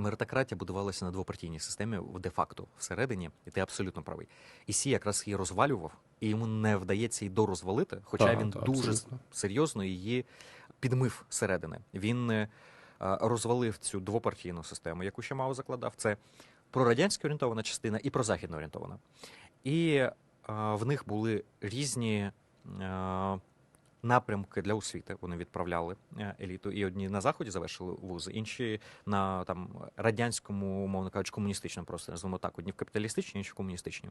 Меритократія будувалася на двопартійній системі де-факто всередині, і ти абсолютно правий. І Сі якраз її розвалював, і йому не вдається її дорозвалити, хоча Так, він так, дуже абсолютно. серйозно її підмив зсередини. Він е, розвалив цю двопартійну систему, яку ще мав закладав. Це прорадянська орієнтована частина і прозахідно орієнтована. І е, в них були різні. е, Напрямки для освіти вони відправляли е, еліту, і одні на заході завершили вузи, інші на там радянському, умовно кажучи, комуністичному просто назвемо так, одні в капіталістичній, інші в комуністичній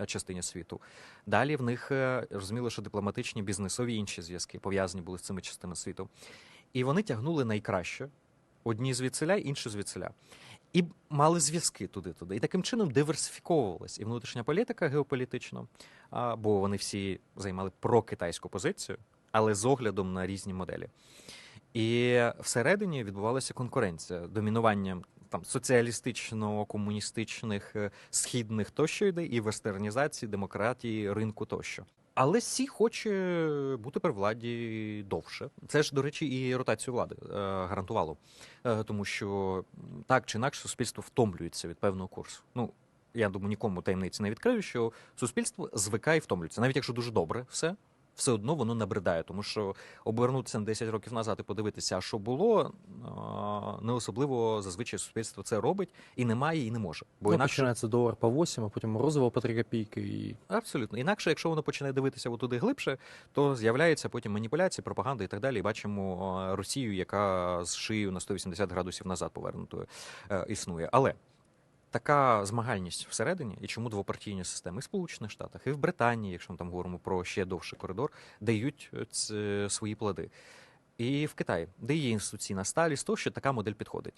е, частині світу. Далі в них е, розуміло, що дипломатичні, бізнесові інші зв'язки пов'язані були з цими частинами світу. І вони тягнули найкраще одні звідсиля, інші звідсиля. І мали зв'язки туди-туди. І таким чином диверсифіковувалась і внутрішня політика геополітично, бо вони всі займали прокитайську позицію, але з оглядом на різні моделі. І всередині відбувалася конкуренція, домінування там соціалістично-комуністичних, е, східних тощо йде, і вестернізації, демократії, ринку тощо. Але Сі хоче бути при владі довше. Це ж, до речі, і ротацію влади е, гарантувало, е, тому що так чи інакше суспільство втомлюється від певного курсу. Ну я думаю, нікому таємниці не відкрию, що суспільство звикає і втомлюється, навіть якщо дуже добре все. Все одно воно набридає, тому що обернутися на 10 років назад і подивитися, а що було, не особливо зазвичай суспільство це робить і не має, і не може. Бо ну, інакше починається долар по 8, а потім морозиво по 3 копійки. І... Абсолютно. Інакше, якщо воно починає дивитися туди глибше, то з'являється потім маніпуляції, пропаганда і так далі. І бачимо Росію, яка з шиєю на 180 градусів назад повернутою е, існує. Але така змагальність всередині, і чому двопартійні системи і в Сполучених Штатах, і в Британії, якщо ми там говоримо про ще довший коридор, дають е, свої плоди. І в Китаї, де є інституційна сталість, то що така модель підходить.